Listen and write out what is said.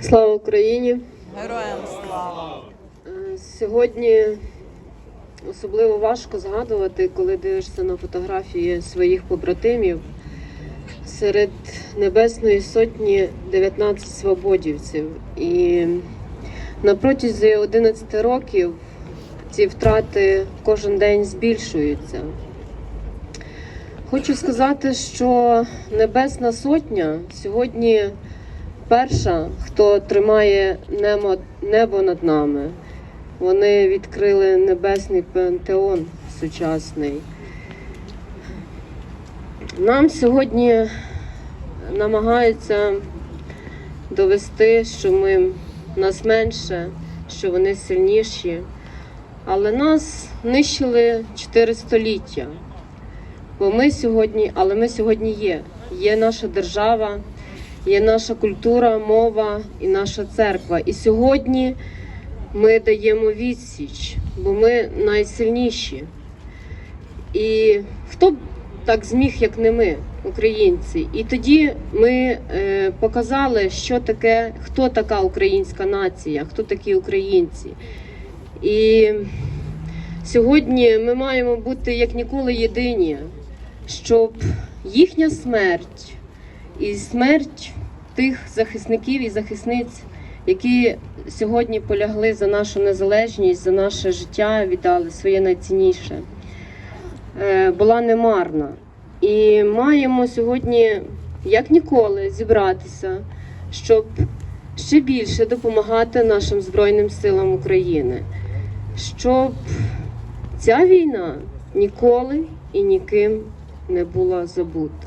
Слава Україні! Героям слава! Е, Сьогодні особливо важко згадувати, коли дивишся на фотографії своїх побратимів. Серед Небесної Сотні 19 свободівців. І на протязі 11 років ці втрати кожен день збільшуються. Хочу сказати, що Небесна Сотня сьогодні перша, хто тримає небо, над нами. Вони відкрили небесний пантеон сучасний. Нам сьогодні намагаються довести, що ми нас менше, що вони сильніші, але нас нищили 4 століття. Бо ми сьогодні, але ми сьогодні є. Є наша держава, є наша культура, мова і наша церква. І сьогодні ми даємо відсіч, бо ми найсильніші. І хто б так зміг, як не ми, українці? І тоді ми е, показали, що таке, хто така українська нація, хто такі українці. І сьогодні ми маємо бути як ніколи єдині, щоб їхня смерть і смерть тих захисників і захисниць, які сьогодні полягли за нашу незалежність, за наше життя, віддали своє найцінніше, е, була немарна. І маємо сьогодні, як ніколи, зібратися, щоб ще більше допомагати нашим Збройним силам України, щоб ця війна ніколи і ніким не була забута.